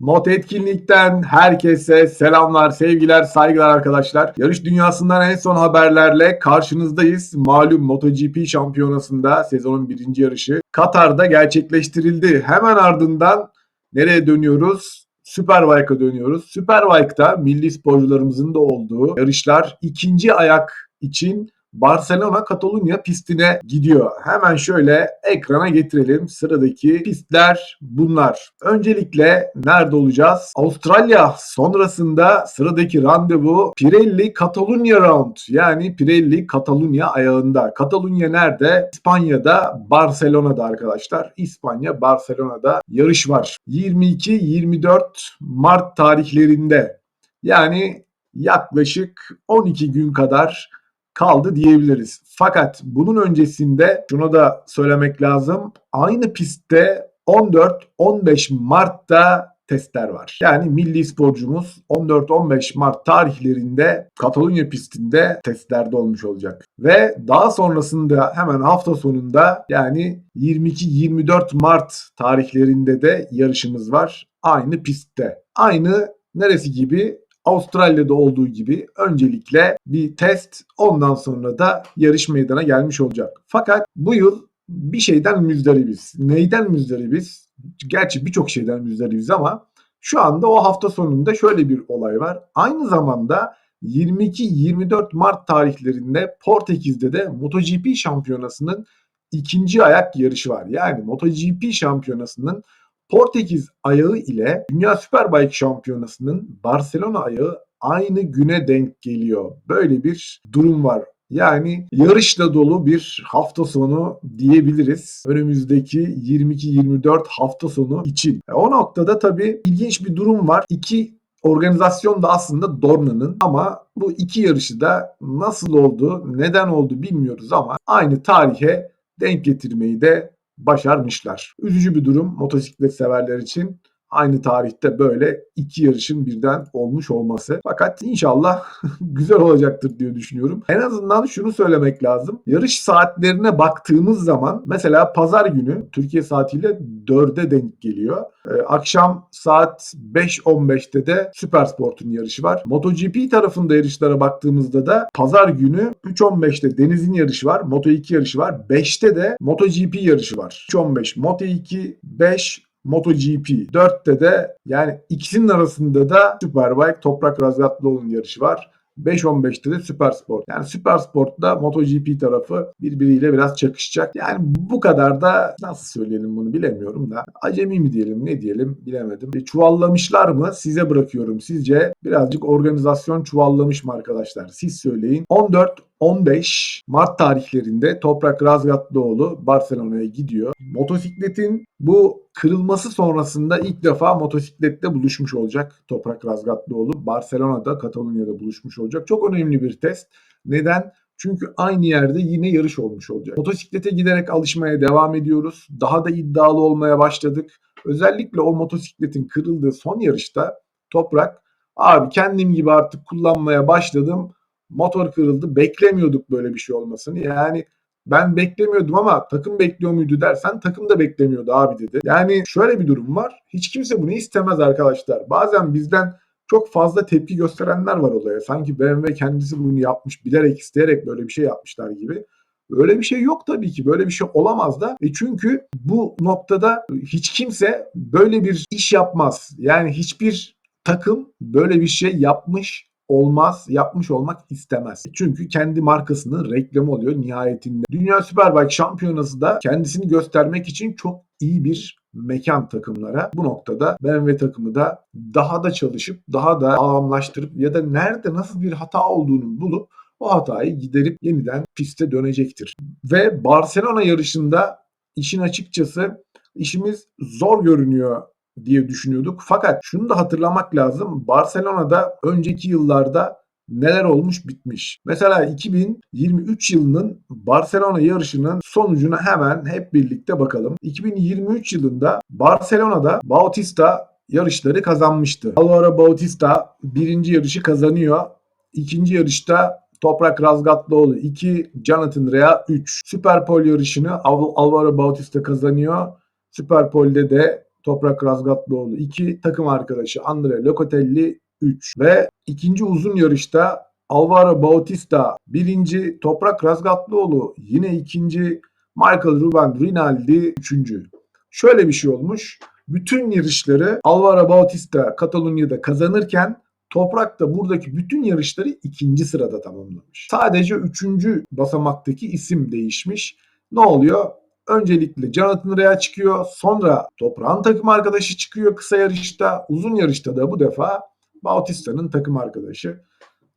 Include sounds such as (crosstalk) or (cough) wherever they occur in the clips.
Not etkinlikten herkese selamlar, sevgiler, saygılar arkadaşlar. Yarış dünyasından en son haberlerle karşınızdayız. Malum MotoGP şampiyonasında sezonun birinci yarışı Katar'da gerçekleştirildi. Hemen ardından nereye dönüyoruz? Superbike'a dönüyoruz. Superbike'da milli sporcularımızın da olduğu yarışlar ikinci ayak için Barcelona Katalunya pistine gidiyor. Hemen şöyle ekrana getirelim. Sıradaki pistler bunlar. Öncelikle nerede olacağız? Avustralya sonrasında sıradaki randevu Pirelli Katalunya Round. Yani Pirelli Katalunya ayağında. Katalunya nerede? İspanya'da, Barcelona'da arkadaşlar. İspanya, Barcelona'da yarış var. 22-24 Mart tarihlerinde. Yani yaklaşık 12 gün kadar kaldı diyebiliriz. Fakat bunun öncesinde şunu da söylemek lazım. Aynı pistte 14-15 Mart'ta testler var. Yani milli sporcumuz 14-15 Mart tarihlerinde Katalunya pistinde testlerde olmuş olacak. Ve daha sonrasında hemen hafta sonunda yani 22-24 Mart tarihlerinde de yarışımız var. Aynı pistte. Aynı neresi gibi? Avustralya'da olduğu gibi öncelikle bir test ondan sonra da yarış meydana gelmiş olacak. Fakat bu yıl bir şeyden müzdaribiz. Neyden müzdaribiz? Gerçi birçok şeyden müzdaribiz ama şu anda o hafta sonunda şöyle bir olay var. Aynı zamanda 22-24 Mart tarihlerinde Portekiz'de de MotoGP şampiyonasının ikinci ayak yarışı var. Yani MotoGP şampiyonasının Portekiz ayağı ile Dünya Superbike Şampiyonası'nın Barcelona ayağı aynı güne denk geliyor. Böyle bir durum var. Yani yarışla dolu bir hafta sonu diyebiliriz. Önümüzdeki 22-24 hafta sonu için. E, o noktada tabii ilginç bir durum var. İki organizasyon da aslında Dorna'nın ama bu iki yarışı da nasıl oldu, neden oldu bilmiyoruz ama aynı tarihe denk getirmeyi de başarmışlar. Üzücü bir durum motosiklet severler için. Aynı tarihte böyle iki yarışın birden olmuş olması. Fakat inşallah (laughs) güzel olacaktır diye düşünüyorum. En azından şunu söylemek lazım. Yarış saatlerine baktığımız zaman mesela pazar günü Türkiye saatiyle 4'e denk geliyor. Ee, akşam saat 5.15'te de Süpersport'un yarışı var. MotoGP tarafında yarışlara baktığımızda da pazar günü 3.15'te Deniz'in yarışı var. Moto2 yarışı var. 5'te de MotoGP yarışı var. 3.15 Moto2 5 MotoGP 4'te de yani ikisinin arasında da Superbike Toprak Razgatlıoğlu'nun yarışı var. 5-15'te de Süper Sport. Yani Süper Sport'ta MotoGP tarafı birbiriyle biraz çakışacak. Yani bu kadar da nasıl söyleyelim bunu bilemiyorum da. Acemi mi diyelim ne diyelim bilemedim. E, çuvallamışlar mı? Size bırakıyorum. Sizce birazcık organizasyon çuvallamış mı arkadaşlar? Siz söyleyin. 14 15 Mart tarihlerinde Toprak Razgatlıoğlu Barcelona'ya gidiyor. Motosikletin bu kırılması sonrasında ilk defa motosiklette buluşmuş olacak Toprak Razgatlıoğlu. Barcelona'da, Katalonya'da buluşmuş olacak. Çok önemli bir test. Neden? Çünkü aynı yerde yine yarış olmuş olacak. Motosiklete giderek alışmaya devam ediyoruz. Daha da iddialı olmaya başladık. Özellikle o motosikletin kırıldığı son yarışta Toprak abi kendim gibi artık kullanmaya başladım motor kırıldı. Beklemiyorduk böyle bir şey olmasını. Yani ben beklemiyordum ama takım bekliyor muydu dersen takım da beklemiyordu abi dedi. Yani şöyle bir durum var. Hiç kimse bunu istemez arkadaşlar. Bazen bizden çok fazla tepki gösterenler var olaya. Sanki BMW kendisi bunu yapmış, bilerek isteyerek böyle bir şey yapmışlar gibi. Öyle bir şey yok tabii ki. Böyle bir şey olamaz da. E çünkü bu noktada hiç kimse böyle bir iş yapmaz. Yani hiçbir takım böyle bir şey yapmış olmaz, yapmış olmak istemez. Çünkü kendi markasının reklamı oluyor nihayetinde. Dünya Superbike Şampiyonası da kendisini göstermek için çok iyi bir mekan takımlara. Bu noktada BMW takımı da daha da çalışıp daha da ağlamlaştırıp ya da nerede nasıl bir hata olduğunu bulup o hatayı giderip yeniden piste dönecektir. Ve Barcelona yarışında işin açıkçası işimiz zor görünüyor diye düşünüyorduk. Fakat şunu da hatırlamak lazım. Barcelona'da önceki yıllarda neler olmuş bitmiş. Mesela 2023 yılının Barcelona yarışının sonucuna hemen hep birlikte bakalım. 2023 yılında Barcelona'da Bautista yarışları kazanmıştı. Alvaro Bautista birinci yarışı kazanıyor. İkinci yarışta Toprak Razgatlıoğlu 2, Jonathan Rea 3. Super Pole yarışını Alvaro Bautista kazanıyor. Super Pole'de de Toprak Razgatlıoğlu 2, takım arkadaşı Andre Locatelli 3 ve ikinci uzun yarışta Alvaro Bautista birinci, Toprak Razgatlıoğlu yine ikinci, Michael Ruben Rinaldi üçüncü. Şöyle bir şey olmuş. Bütün yarışları Alvaro Bautista Katalonya'da kazanırken Toprak da buradaki bütün yarışları ikinci sırada tamamlamış. Sadece üçüncü basamaktaki isim değişmiş. Ne oluyor? Öncelikle Jonathan Rea çıkıyor. Sonra Toprağın takım arkadaşı çıkıyor kısa yarışta. Uzun yarışta da bu defa Bautista'nın takım arkadaşı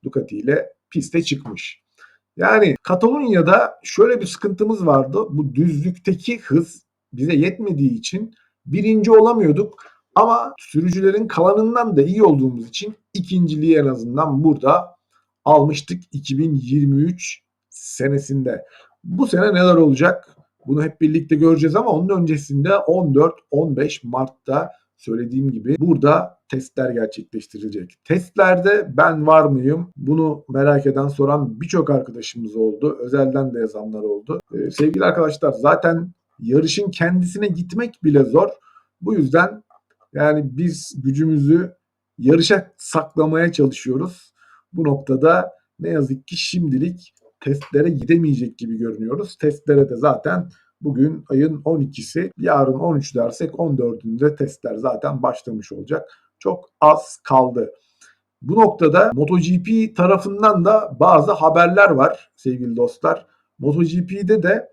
Ducati ile piste çıkmış. Yani Katalonya'da şöyle bir sıkıntımız vardı. Bu düzlükteki hız bize yetmediği için birinci olamıyorduk. Ama sürücülerin kalanından da iyi olduğumuz için ikinciliği en azından burada almıştık 2023 senesinde. Bu sene neler olacak? Bunu hep birlikte göreceğiz ama onun öncesinde 14-15 Mart'ta söylediğim gibi burada testler gerçekleştirilecek. Testlerde ben var mıyım? Bunu merak eden soran birçok arkadaşımız oldu. Özelden de yazanlar oldu. Ee, sevgili arkadaşlar zaten yarışın kendisine gitmek bile zor. Bu yüzden yani biz gücümüzü yarışa saklamaya çalışıyoruz. Bu noktada ne yazık ki şimdilik testlere gidemeyecek gibi görünüyoruz. Testlere de zaten bugün ayın 12'si, yarın 13 dersek 14'ünde testler zaten başlamış olacak. Çok az kaldı. Bu noktada MotoGP tarafından da bazı haberler var sevgili dostlar. MotoGP'de de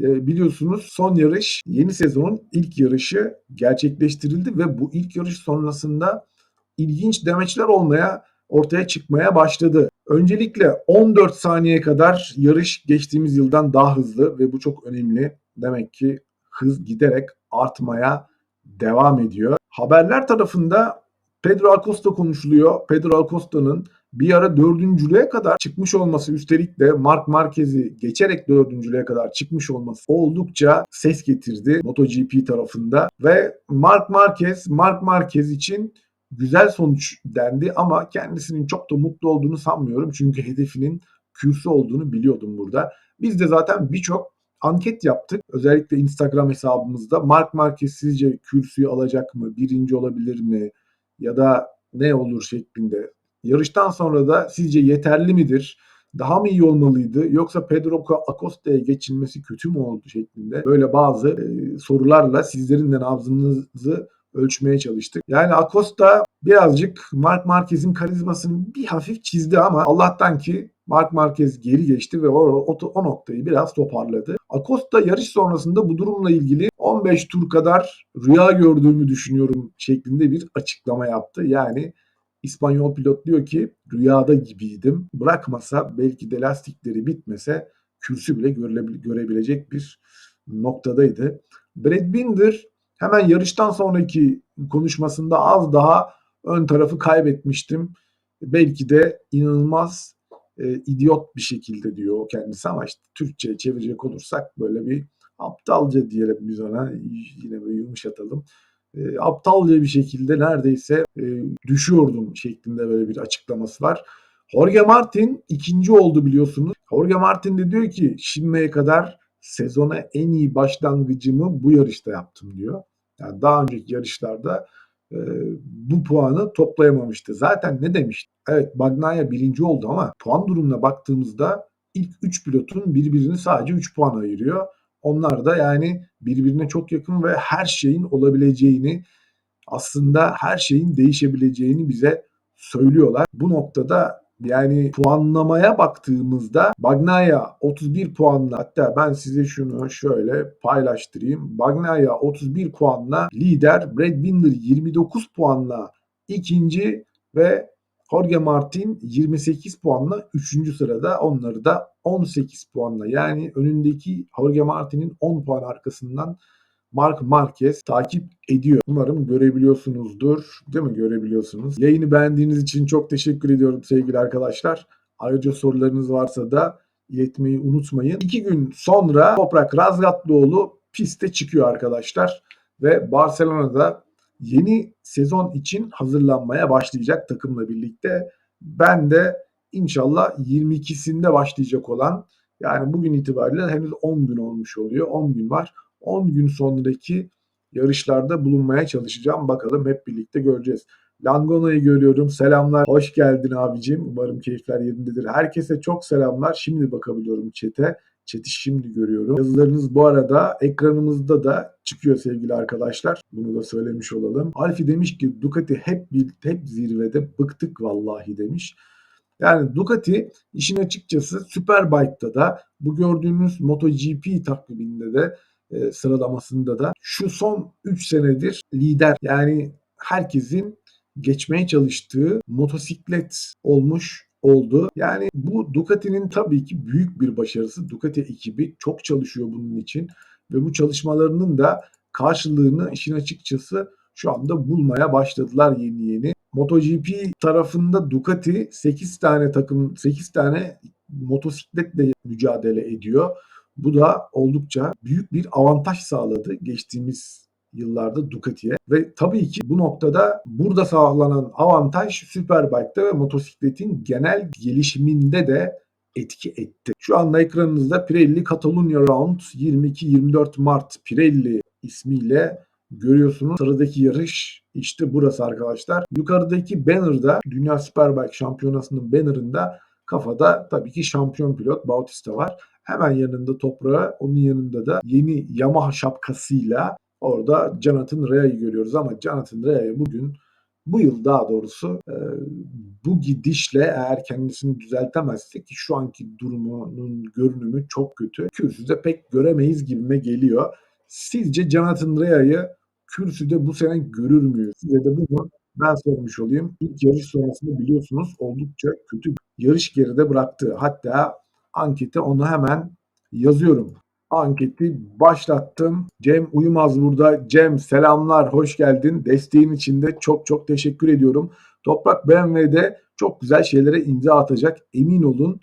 e, biliyorsunuz son yarış yeni sezonun ilk yarışı gerçekleştirildi ve bu ilk yarış sonrasında ilginç demeçler olmaya ortaya çıkmaya başladı. Öncelikle 14 saniye kadar yarış geçtiğimiz yıldan daha hızlı ve bu çok önemli. Demek ki hız giderek artmaya devam ediyor. Haberler tarafında Pedro Acosta konuşuluyor. Pedro Acosta'nın bir ara dördüncülüğe kadar çıkmış olması üstelik de Mark Marquez'i geçerek dördüncülüğe kadar çıkmış olması oldukça ses getirdi MotoGP tarafında ve Mark Marquez, Mark Marquez için güzel sonuç dendi ama kendisinin çok da mutlu olduğunu sanmıyorum. Çünkü hedefinin kürsü olduğunu biliyordum burada. Biz de zaten birçok anket yaptık. Özellikle Instagram hesabımızda Mark Marquez sizce kürsüyü alacak mı? Birinci olabilir mi? Ya da ne olur şeklinde. Yarıştan sonra da sizce yeterli midir? Daha mı iyi olmalıydı yoksa Pedro Acosta'ya geçilmesi kötü mü oldu şeklinde böyle bazı e, sorularla sizlerin de nabzınızı ölçmeye çalıştık. Yani Acosta birazcık Mark Marquez'in karizmasını bir hafif çizdi ama Allah'tan ki Mark Marquez geri geçti ve o, o, o noktayı biraz toparladı. Acosta yarış sonrasında bu durumla ilgili 15 tur kadar rüya gördüğümü düşünüyorum şeklinde bir açıklama yaptı. Yani İspanyol pilot diyor ki rüyada gibiydim. Bırakmasa belki de lastikleri bitmese kürsü bile görebilecek bir noktadaydı. Brad Binder hemen yarıştan sonraki konuşmasında az daha ön tarafı kaybetmiştim. Belki de inanılmaz e, idiot bir şekilde diyor kendisi ama işte Türkçe'ye çevirecek olursak böyle bir aptalca diyelim biz ona yine böyle yumuşatalım. E, aptalca bir şekilde neredeyse e, düşüyordum şeklinde böyle bir açıklaması var. Jorge Martin ikinci oldu biliyorsunuz. Jorge Martin de diyor ki şimdiye kadar sezona en iyi başlangıcımı bu yarışta yaptım diyor. Yani daha önceki yarışlarda e, bu puanı toplayamamıştı. Zaten ne demişti? Evet Bagnaia birinci oldu ama puan durumuna baktığımızda ilk 3 pilotun birbirini sadece 3 puan ayırıyor. Onlar da yani birbirine çok yakın ve her şeyin olabileceğini aslında her şeyin değişebileceğini bize söylüyorlar. Bu noktada yani puanlamaya baktığımızda Bagnaia 31 puanla hatta ben size şunu şöyle paylaştırayım. Bagnaia 31 puanla lider, Brad Binder 29 puanla ikinci ve Jorge Martin 28 puanla 3. sırada onları da 18 puanla yani önündeki Jorge Martin'in 10 puan arkasından Mark Marquez takip ediyor. Umarım görebiliyorsunuzdur. Değil mi? Görebiliyorsunuz. Yayını beğendiğiniz için çok teşekkür ediyorum sevgili arkadaşlar. Ayrıca sorularınız varsa da iletmeyi unutmayın. İki gün sonra Toprak Razgatlıoğlu piste çıkıyor arkadaşlar. Ve Barcelona'da yeni sezon için hazırlanmaya başlayacak takımla birlikte. Ben de inşallah 22'sinde başlayacak olan yani bugün itibariyle henüz 10 gün olmuş oluyor. 10 gün var. 10 gün sonraki yarışlarda bulunmaya çalışacağım. Bakalım hep birlikte göreceğiz. Langona'yı görüyorum. Selamlar. Hoş geldin abicim. Umarım keyifler yerindedir. Herkese çok selamlar. Şimdi bakabiliyorum chat'e. Chat'i şimdi görüyorum. Yazılarınız bu arada ekranımızda da çıkıyor sevgili arkadaşlar. Bunu da söylemiş olalım. Alfi demiş ki Ducati hep bir hep zirvede bıktık vallahi demiş. Yani Ducati işin açıkçası Superbike'da da bu gördüğünüz MotoGP takviminde de e, sıralamasında da şu son 3 senedir lider. Yani herkesin geçmeye çalıştığı motosiklet olmuş oldu. Yani bu Ducati'nin tabii ki büyük bir başarısı. Ducati ekibi çok çalışıyor bunun için ve bu çalışmalarının da karşılığını işin açıkçası şu anda bulmaya başladılar yeni yeni. MotoGP tarafında Ducati 8 tane takım 8 tane motosikletle mücadele ediyor. Bu da oldukça büyük bir avantaj sağladı geçtiğimiz yıllarda Ducati'ye. Ve tabii ki bu noktada burada sağlanan avantaj Superbike'da ve motosikletin genel gelişiminde de etki etti. Şu anda ekranınızda Pirelli Catalunya Round 22-24 Mart Pirelli ismiyle görüyorsunuz. Sıradaki yarış işte burası arkadaşlar. Yukarıdaki banner'da Dünya Superbike Şampiyonası'nın banner'ında kafada tabii ki şampiyon pilot Bautista var. Hemen yanında toprağı, onun yanında da yeni Yamaha şapkasıyla orada Jonathan Rea'yı görüyoruz ama Jonathan Rea'yı bugün bu yıl daha doğrusu e, bu gidişle eğer kendisini düzeltemezse ki şu anki durumunun görünümü çok kötü. Kürsüde pek göremeyiz gibime geliyor. Sizce Jonathan Rea'yı kürsüde bu sene görür müyüz? Size de bunu ben sormuş olayım. İlk yarış sonrasında biliyorsunuz oldukça kötü yarış geride bıraktı. Hatta ankete onu hemen yazıyorum. Anketi başlattım. Cem Uyumaz burada. Cem selamlar, hoş geldin. Desteğin için de çok çok teşekkür ediyorum. Toprak BMW'de çok güzel şeylere imza atacak. Emin olun,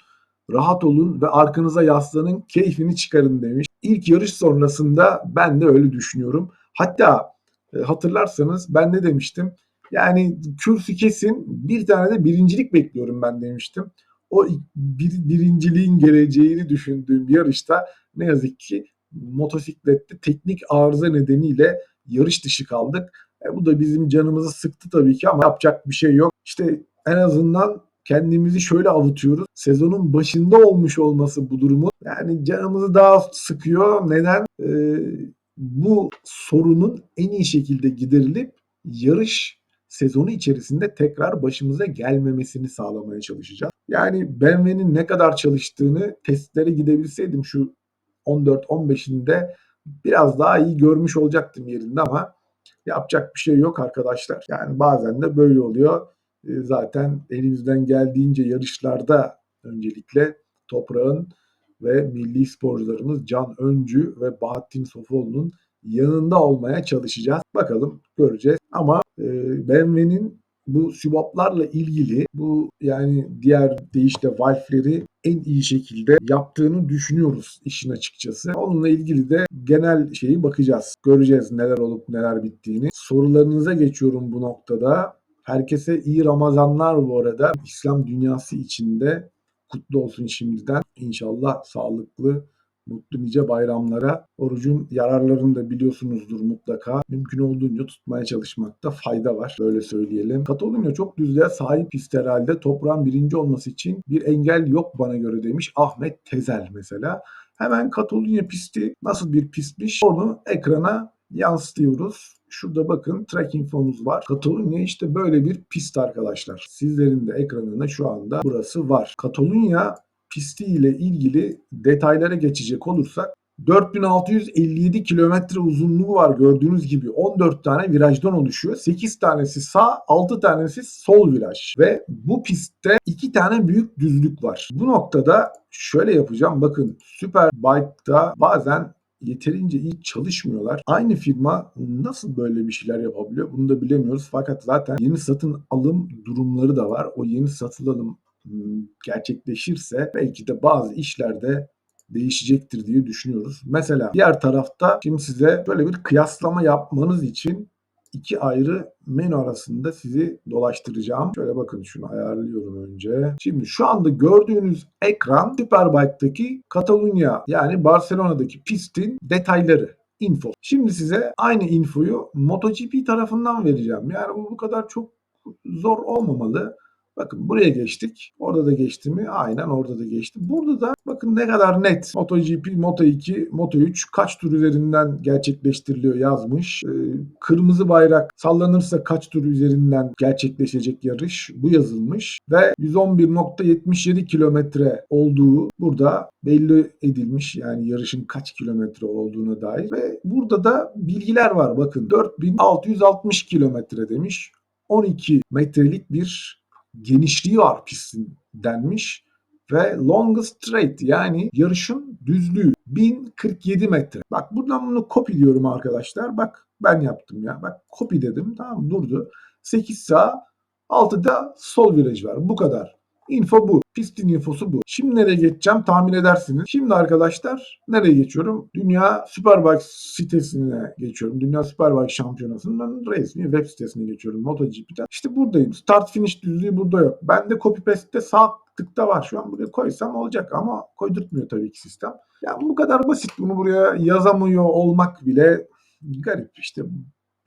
rahat olun ve arkanıza yaslanın, keyfini çıkarın demiş. İlk yarış sonrasında ben de öyle düşünüyorum. Hatta e, hatırlarsanız ben ne demiştim? Yani kürsü kesin bir tane de birincilik bekliyorum ben demiştim. O bir, birinciliğin geleceğini düşündüğüm yarışta ne yazık ki motosiklette teknik arıza nedeniyle yarış dışı kaldık. E, bu da bizim canımızı sıktı tabii ki ama yapacak bir şey yok. İşte en azından kendimizi şöyle avutuyoruz. Sezonun başında olmuş olması bu durumu yani canımızı daha sıkıyor. Neden? Ee, bu sorunun en iyi şekilde giderilip yarış sezonu içerisinde tekrar başımıza gelmemesini sağlamaya çalışacağız. Yani BMW'nin ne kadar çalıştığını testlere gidebilseydim şu 14-15'inde biraz daha iyi görmüş olacaktım yerinde ama yapacak bir şey yok arkadaşlar. Yani bazen de böyle oluyor. Zaten elimizden geldiğince yarışlarda öncelikle toprağın ve milli sporcularımız Can Öncü ve Bahattin Sofoğlu'nun yanında olmaya çalışacağız. Bakalım göreceğiz. Ama e, BMW'nin bu sübaplarla ilgili bu yani diğer deyişle valfleri en iyi şekilde yaptığını düşünüyoruz işin açıkçası. Onunla ilgili de genel şeyi bakacağız. Göreceğiz neler olup neler bittiğini. Sorularınıza geçiyorum bu noktada. Herkese iyi Ramazanlar bu arada. İslam dünyası içinde kutlu olsun şimdiden. İnşallah sağlıklı, mutlu nice bayramlara. Orucun yararlarını da biliyorsunuzdur mutlaka. Mümkün olduğunca tutmaya çalışmakta fayda var. Böyle söyleyelim. Katalonya çok düzlüğe sahip pist herhalde. Toprağın birinci olması için bir engel yok bana göre demiş Ahmet Tezel mesela. Hemen Katalonya pisti nasıl bir pistmiş onu ekrana yansıtıyoruz. Şurada bakın track infomuz var. Katalunya işte böyle bir pist arkadaşlar. Sizlerin de ekranında şu anda burası var. Katalunya pisti ile ilgili detaylara geçecek olursak 4657 kilometre uzunluğu var gördüğünüz gibi 14 tane virajdan oluşuyor. 8 tanesi sağ, 6 tanesi sol viraj ve bu pistte 2 tane büyük düzlük var. Bu noktada şöyle yapacağım bakın Superbike'da bazen yeterince iyi çalışmıyorlar. Aynı firma nasıl böyle bir şeyler yapabiliyor bunu da bilemiyoruz. Fakat zaten yeni satın alım durumları da var. O yeni satın alım gerçekleşirse belki de bazı işlerde değişecektir diye düşünüyoruz. Mesela diğer tarafta şimdi size böyle bir kıyaslama yapmanız için iki ayrı menü arasında sizi dolaştıracağım. Şöyle bakın şunu ayarlıyorum önce. Şimdi şu anda gördüğünüz ekran Superbike'daki Catalunya yani Barcelona'daki pistin detayları. info. Şimdi size aynı infoyu MotoGP tarafından vereceğim. Yani bu bu kadar çok zor olmamalı. Bakın buraya geçtik. Orada da geçti mi? Aynen orada da geçti. Burada da bakın ne kadar net. MotoGP, Moto2, Moto3 kaç tur üzerinden gerçekleştiriliyor yazmış. Ee, kırmızı bayrak sallanırsa kaç tur üzerinden gerçekleşecek yarış bu yazılmış. Ve 111.77 kilometre olduğu burada belli edilmiş. Yani yarışın kaç kilometre olduğuna dair. Ve burada da bilgiler var. Bakın 4660 kilometre demiş. 12 metrelik bir genişliği var pistin denmiş ve longest straight yani yarışın düzlüğü 1047 metre. Bak buradan bunu copy diyorum arkadaşlar. Bak ben yaptım ya. Bak copy dedim tamam durdu. 8 sağ 6'da sol viraj var. Bu kadar. Info bu. Pistin infosu bu. Şimdi nereye geçeceğim tahmin edersiniz. Şimdi arkadaşlar nereye geçiyorum? Dünya Superbike sitesine geçiyorum. Dünya Superbike Şampiyonası'nın resmi web sitesine geçiyorum. MotoGP'den. İşte buradayım. Start finish düzlüğü burada yok. Bende copy paste'te sağ tıkta var. Şu an buraya koysam olacak ama koydurtmuyor tabii ki sistem. Yani bu kadar basit. Bunu buraya yazamıyor olmak bile garip işte.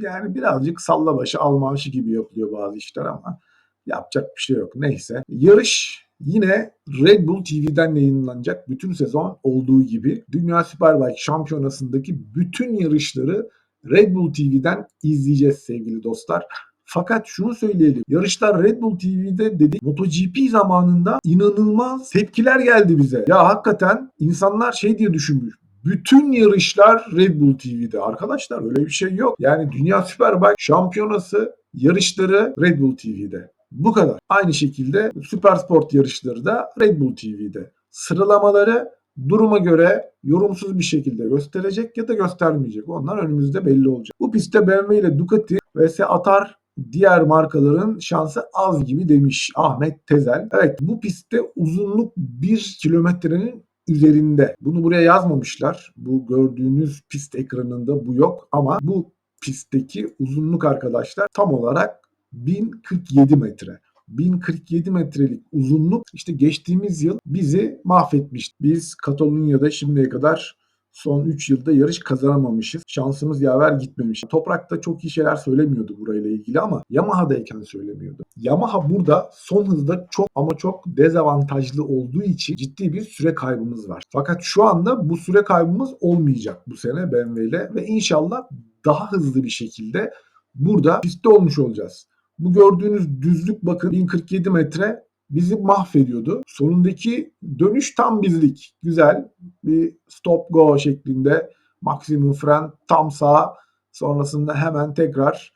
Yani birazcık salla başı al maaşı gibi yapılıyor bazı işler ama Yapacak bir şey yok. Neyse. Yarış yine Red Bull TV'den yayınlanacak. Bütün sezon olduğu gibi Dünya Superbike Şampiyonası'ndaki bütün yarışları Red Bull TV'den izleyeceğiz sevgili dostlar. Fakat şunu söyleyelim. Yarışlar Red Bull TV'de dedik MotoGP zamanında inanılmaz tepkiler geldi bize. Ya hakikaten insanlar şey diye düşünmüş. Bütün yarışlar Red Bull TV'de. Arkadaşlar öyle bir şey yok. Yani Dünya Superbike Şampiyonası yarışları Red Bull TV'de. Bu kadar. Aynı şekilde Süper Sport yarışları da Red Bull TV'de. Sıralamaları duruma göre yorumsuz bir şekilde gösterecek ya da göstermeyecek. Onlar önümüzde belli olacak. Bu pistte BMW ile Ducati vs Atar diğer markaların şansı az gibi demiş Ahmet Tezel. Evet bu pistte uzunluk 1 kilometrenin üzerinde. Bunu buraya yazmamışlar. Bu gördüğünüz pist ekranında bu yok ama bu pistteki uzunluk arkadaşlar tam olarak 1047 metre. 1047 metrelik uzunluk işte geçtiğimiz yıl bizi mahvetmişti. Biz Katalonya'da şimdiye kadar son 3 yılda yarış kazanamamışız. Şansımız yaver gitmemiş. Toprak'ta çok iyi şeyler söylemiyordu burayla ilgili ama Yamaha'dayken söylemiyordu. Yamaha burada son hızda çok ama çok dezavantajlı olduğu için ciddi bir süre kaybımız var. Fakat şu anda bu süre kaybımız olmayacak bu sene BMW ile ve inşallah daha hızlı bir şekilde burada pistte olmuş olacağız. Bu gördüğünüz düzlük bakın 1047 metre bizi mahvediyordu. Sonundaki dönüş tam bizlik. Güzel bir stop go şeklinde maksimum fren tam sağ sonrasında hemen tekrar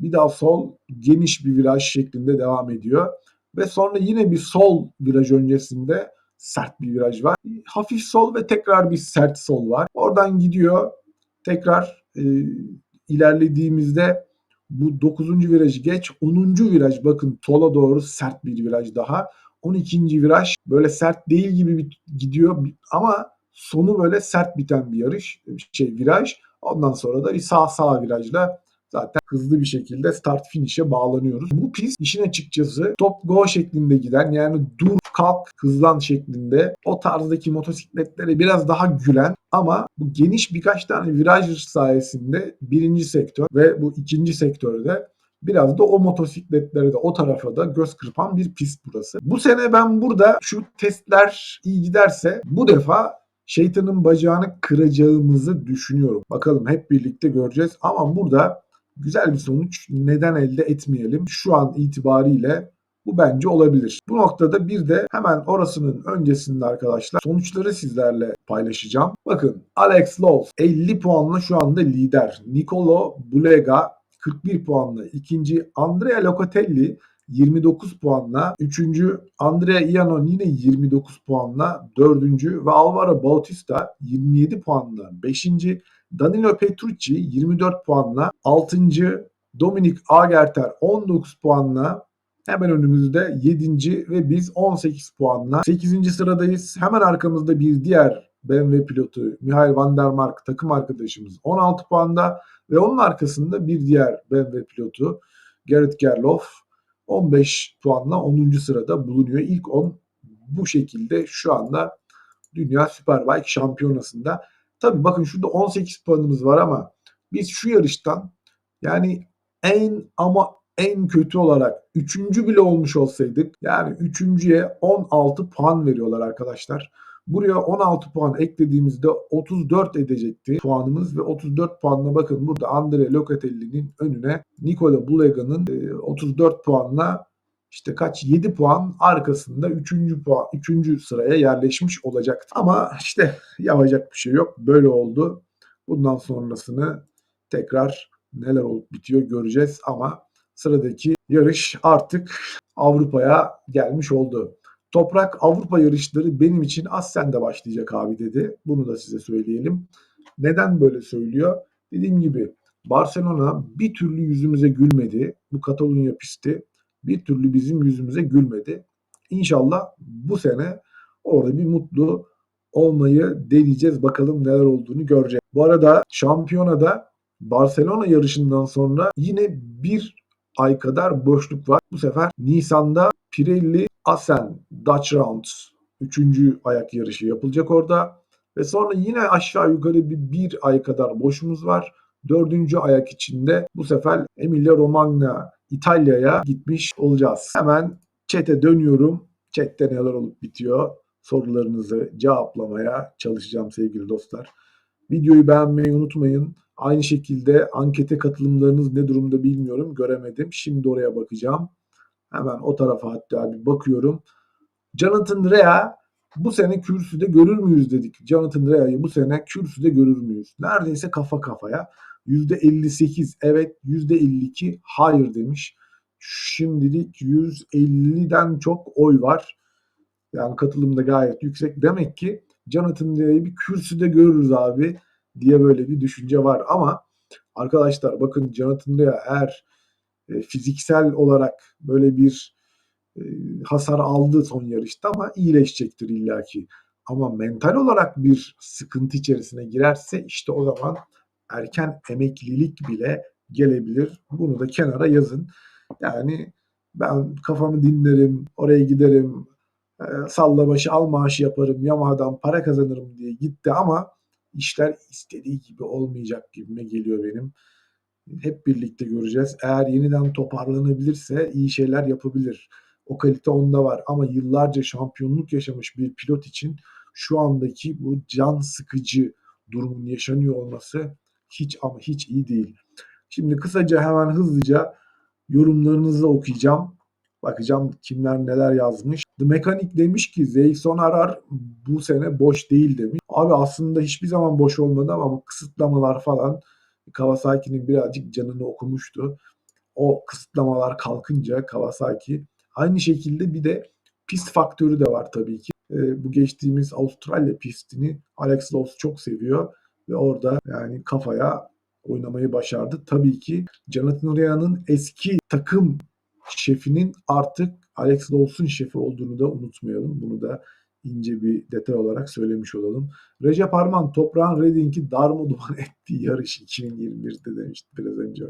bir daha sol geniş bir viraj şeklinde devam ediyor. Ve sonra yine bir sol viraj öncesinde sert bir viraj var. Hafif sol ve tekrar bir sert sol var. Oradan gidiyor. Tekrar e, ilerlediğimizde bu 9. virajı geç 10. viraj bakın sola doğru sert bir viraj daha. 12. viraj böyle sert değil gibi bir gidiyor ama sonu böyle sert biten bir yarış şey viraj. Ondan sonra da bir sağ sağ virajla zaten hızlı bir şekilde start finish'e bağlanıyoruz. Bu pist işin açıkçası top go şeklinde giden yani dur kalk hızlan şeklinde o tarzdaki motosikletlere biraz daha gülen ama bu geniş birkaç tane viraj sayesinde birinci sektör ve bu ikinci sektörde biraz da o motosikletlere de o tarafa da göz kırpan bir pist burası. Bu sene ben burada şu testler iyi giderse bu defa şeytanın bacağını kıracağımızı düşünüyorum. Bakalım hep birlikte göreceğiz ama burada güzel bir sonuç neden elde etmeyelim? Şu an itibariyle bu bence olabilir. Bu noktada bir de hemen orasının öncesinde arkadaşlar sonuçları sizlerle paylaşacağım. Bakın Alex Lowe 50 puanla şu anda lider. Nicolo Bulega 41 puanla ikinci. Andrea Locatelli 29 puanla. Üçüncü Andrea Iannon yine 29 puanla. Dördüncü ve Alvaro Bautista 27 puanla. Beşinci Danilo Petrucci 24 puanla. Altıncı Dominik Agerter 19 puanla. Hemen önümüzde 7. ve biz 18 puanla 8. sıradayız. Hemen arkamızda bir diğer BMW pilotu Mihail van der Mark takım arkadaşımız 16 puanda ve onun arkasında bir diğer BMW pilotu Gerrit Gerloff 15 puanla 10. sırada bulunuyor. İlk 10 bu şekilde şu anda Dünya Superbike Şampiyonası'nda Tabii bakın şurada 18 puanımız var ama biz şu yarıştan yani en ama en kötü olarak üçüncü bile olmuş olsaydık yani üçüncüye 16 puan veriyorlar arkadaşlar. Buraya 16 puan eklediğimizde 34 edecekti puanımız ve 34 puanla bakın burada Andre Locatelli'nin önüne Nikola Bulega'nın e, 34 puanla işte kaç 7 puan arkasında 3. puan 3. sıraya yerleşmiş olacaktı. Ama işte yapacak bir şey yok. Böyle oldu. Bundan sonrasını tekrar neler olup bitiyor göreceğiz ama sıradaki yarış artık Avrupa'ya gelmiş oldu. Toprak Avrupa yarışları benim için Assen'de başlayacak abi dedi. Bunu da size söyleyelim. Neden böyle söylüyor? Dediğim gibi Barcelona bir türlü yüzümüze gülmedi. Bu Katalunya pisti bir türlü bizim yüzümüze gülmedi. İnşallah bu sene orada bir mutlu olmayı deneyeceğiz. Bakalım neler olduğunu göreceğiz. Bu arada şampiyonada Barcelona yarışından sonra yine bir ay kadar boşluk var. Bu sefer Nisan'da Pirelli Assen Dutch Round 3. ayak yarışı yapılacak orada. Ve sonra yine aşağı yukarı bir, bir ay kadar boşumuz var. Dördüncü ayak içinde bu sefer Emilia Romagna İtalya'ya gitmiş olacağız. Hemen çete dönüyorum. Chatte neler olup bitiyor sorularınızı cevaplamaya çalışacağım sevgili dostlar. Videoyu beğenmeyi unutmayın. Aynı şekilde ankete katılımlarınız ne durumda bilmiyorum. Göremedim. Şimdi oraya bakacağım. Hemen o tarafa hatta bir bakıyorum. Jonathan Rea bu sene kürsüde görür müyüz dedik. Jonathan Rea'yı bu sene kürsüde görür müyüz? Neredeyse kafa kafaya. %58 evet, %52 hayır demiş. Şimdilik 150'den çok oy var. Yani katılım da gayet yüksek. Demek ki Jonathan Rea'yı bir kürsüde görürüz abi diye böyle bir düşünce var. Ama arkadaşlar bakın Jonathan Rea eğer e, fiziksel olarak böyle bir e, hasar aldı son yarışta ama iyileşecektir illaki. Ama mental olarak bir sıkıntı içerisine girerse işte o zaman erken emeklilik bile gelebilir. Bunu da kenara yazın. Yani ben kafamı dinlerim, oraya giderim, e, salla başı al maaşı yaparım, Yamaha'dan para kazanırım diye gitti ama işler istediği gibi olmayacak gibime geliyor benim. Hep birlikte göreceğiz. Eğer yeniden toparlanabilirse iyi şeyler yapabilir. O kalite onda var ama yıllarca şampiyonluk yaşamış bir pilot için şu andaki bu can sıkıcı durumun yaşanıyor olması hiç ama hiç iyi değil. Şimdi kısaca hemen hızlıca yorumlarınızı okuyacağım. Bakacağım kimler neler yazmış. The Mechanic demiş ki Zeyson Arar bu sene boş değil demiş. Abi aslında hiçbir zaman boş olmadı ama bu kısıtlamalar falan Kawasaki'nin birazcık canını okumuştu. O kısıtlamalar kalkınca Kawasaki aynı şekilde bir de pist faktörü de var tabii ki. E, bu geçtiğimiz Avustralya pistini Alex Lowe's çok seviyor ve orada yani kafaya oynamayı başardı. Tabii ki Jonathan Rea'nın eski takım şefinin artık Alex Laws'un şefi olduğunu da unutmayalım. Bunu da ince bir detay olarak söylemiş olalım. Recep Arman toprağın Redding'i darmaduman (laughs) ettiği yarış 2021'de demişti biraz önce.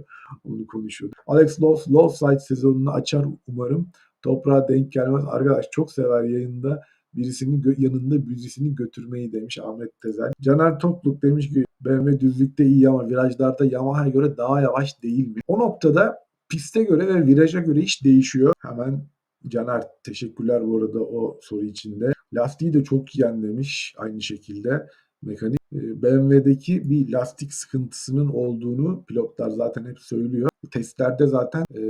Onu konuşuyordu. Alex Lows low side sezonunu açar umarım. Toprağa denk gelmez. Arkadaş çok sever yayında birisinin gö- yanında birisini götürmeyi demiş Ahmet Tezel. Caner Tokluk demiş ki BMW düzlükte iyi ama virajlarda Yamaha'ya göre daha yavaş değil mi? O noktada piste göre ve viraja göre iş değişiyor. Hemen Caner teşekkürler bu arada o soru içinde. Lastiği de çok yiyen demiş aynı şekilde mekanik. Ee, BMW'deki bir lastik sıkıntısının olduğunu pilotlar zaten hep söylüyor. Testlerde zaten e,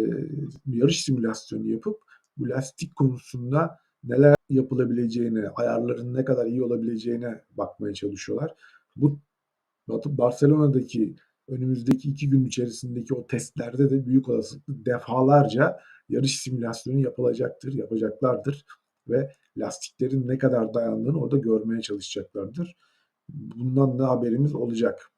yarış simülasyonu yapıp bu lastik konusunda neler yapılabileceğine, ayarların ne kadar iyi olabileceğine bakmaya çalışıyorlar. Bu Barcelona'daki önümüzdeki iki gün içerisindeki o testlerde de büyük olasılıkla defalarca yarış simülasyonu yapılacaktır, yapacaklardır ve lastiklerin ne kadar dayandığını orada görmeye çalışacaklardır. Bundan da haberimiz olacak.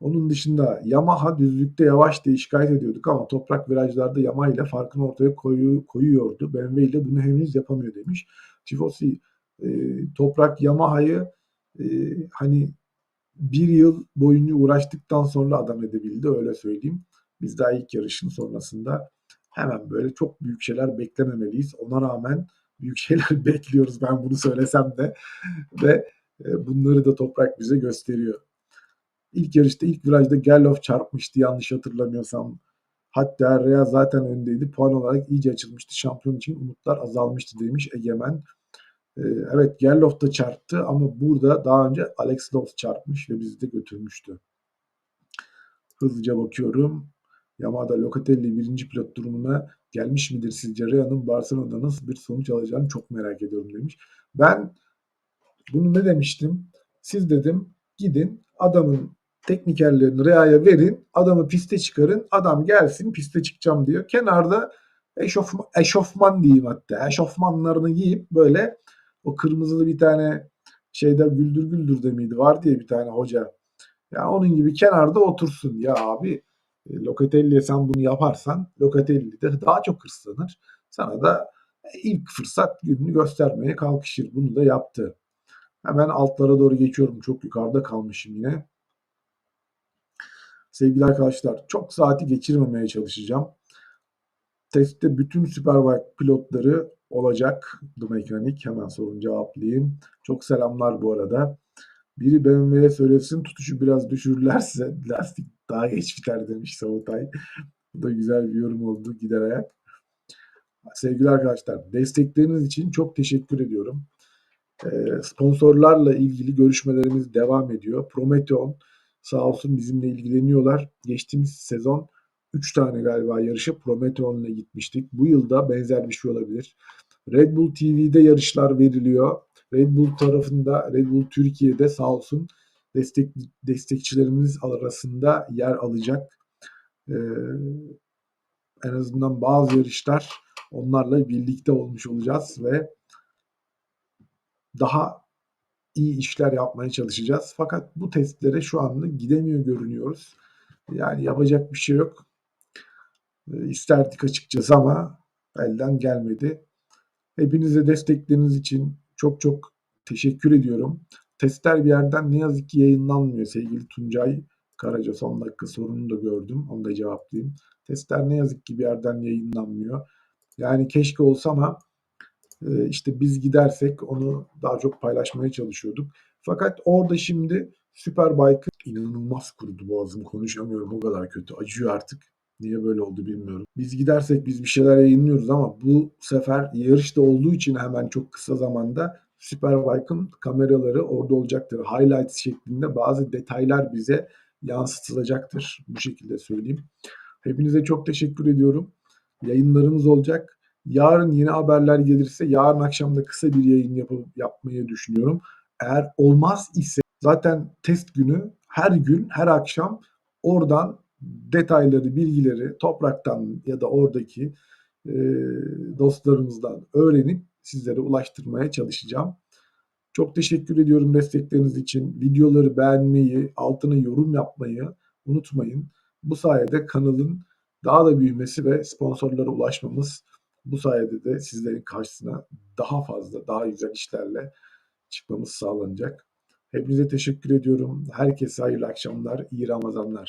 Onun dışında Yamaha düzlükte yavaş diye şikayet ediyorduk ama toprak virajlarda Yamaha ile farkını ortaya koyu, koyuyordu. BMW ile bunu henüz yapamıyor demiş. Tifosi e, toprak Yamaha'yı e, hani bir yıl boyunca uğraştıktan sonra adam edebildi öyle söyleyeyim. Biz daha ilk yarışın sonrasında hemen böyle çok büyük şeyler beklememeliyiz. Ona rağmen büyük şeyler (laughs) bekliyoruz ben bunu söylesem de ve bunları da toprak bize gösteriyor. İlk yarışta ilk virajda Gerloff çarpmıştı yanlış hatırlamıyorsam. Hatta Rea zaten öndeydi. Puan olarak iyice açılmıştı. Şampiyon için umutlar azalmıştı demiş Egemen. Ee, evet Gerloff da çarptı ama burada daha önce Alex Lowe's çarpmış ve bizi de götürmüştü. Hızlıca bakıyorum. Yamada Locatelli birinci pilot durumuna gelmiş midir sizce? Rea'nın Barcelona'da nasıl bir sonuç alacağını çok merak ediyorum demiş. Ben bunu ne demiştim? Siz dedim gidin adamın teknikerlerini Rea'ya verin. Adamı piste çıkarın. Adam gelsin piste çıkacağım diyor. Kenarda eşofman, eşofman diyeyim hatta. Eşofmanlarını giyip böyle o kırmızılı bir tane şeyde güldür güldür de? Var diye bir tane hoca. Ya onun gibi kenarda otursun. Ya abi e, Locatelli'ye sen bunu yaparsan Locatelli de daha çok hırslanır. Sana da ilk fırsat gününü göstermeye kalkışır. Bunu da yaptı. Hemen altlara doğru geçiyorum. Çok yukarıda kalmışım yine. Sevgili arkadaşlar çok saati geçirmemeye çalışacağım. Testte bütün Superbike pilotları olacak. The Mechanic hemen sorun cevaplayayım. Çok selamlar bu arada. Biri BMW'ye söylesin tutuşu biraz düşürürlerse (laughs) lastik daha geç biter demiş Savutay. Bu da güzel bir yorum oldu gider ayak. Sevgili arkadaşlar destekleriniz için çok teşekkür ediyorum. Ee, sponsorlarla ilgili görüşmelerimiz devam ediyor. Prometheon sağ olsun bizimle ilgileniyorlar. Geçtiğimiz sezon 3 tane galiba yarışa Prometheon'la gitmiştik. Bu yılda benzer bir şey olabilir. Red Bull TV'de yarışlar veriliyor. Red Bull tarafında, Red Bull Türkiye'de sağ olsun destek destekçilerimiz arasında yer alacak. Ee, en azından bazı yarışlar onlarla birlikte olmuş olacağız ve daha iyi işler yapmaya çalışacağız. Fakat bu testlere şu anda gidemiyor görünüyoruz. Yani yapacak bir şey yok. Ee, İsterdik açıkçası ama elden gelmedi. Hepinize destekleriniz için çok çok teşekkür ediyorum. Testler bir yerden ne yazık ki yayınlanmıyor sevgili Tuncay Karaca son dakika sorunu da gördüm. Onu da cevaplayayım. Testler ne yazık ki bir yerden yayınlanmıyor. Yani keşke olsa ama e, işte biz gidersek onu daha çok paylaşmaya çalışıyorduk. Fakat orada şimdi Superbike'ı inanılmaz kurudu boğazım. Konuşamıyorum o kadar kötü. Acıyor artık. Niye böyle oldu bilmiyorum. Biz gidersek biz bir şeyler yayınlıyoruz ama bu sefer yarışta olduğu için hemen çok kısa zamanda Superbike'ın kameraları orada olacaktır. Highlights şeklinde bazı detaylar bize yansıtılacaktır. Bu şekilde söyleyeyim. Hepinize çok teşekkür ediyorum. Yayınlarımız olacak. Yarın yeni haberler gelirse yarın akşam da kısa bir yayın yapıp yapmayı düşünüyorum. Eğer olmaz ise zaten test günü her gün her akşam oradan detayları, bilgileri topraktan ya da oradaki e, dostlarımızdan öğrenip sizlere ulaştırmaya çalışacağım. Çok teşekkür ediyorum destekleriniz için. Videoları beğenmeyi, altına yorum yapmayı unutmayın. Bu sayede kanalın daha da büyümesi ve sponsorlara ulaşmamız bu sayede de sizlerin karşısına daha fazla, daha güzel işlerle çıkmamız sağlanacak. Hepinize teşekkür ediyorum. Herkese hayırlı akşamlar, iyi Ramazanlar.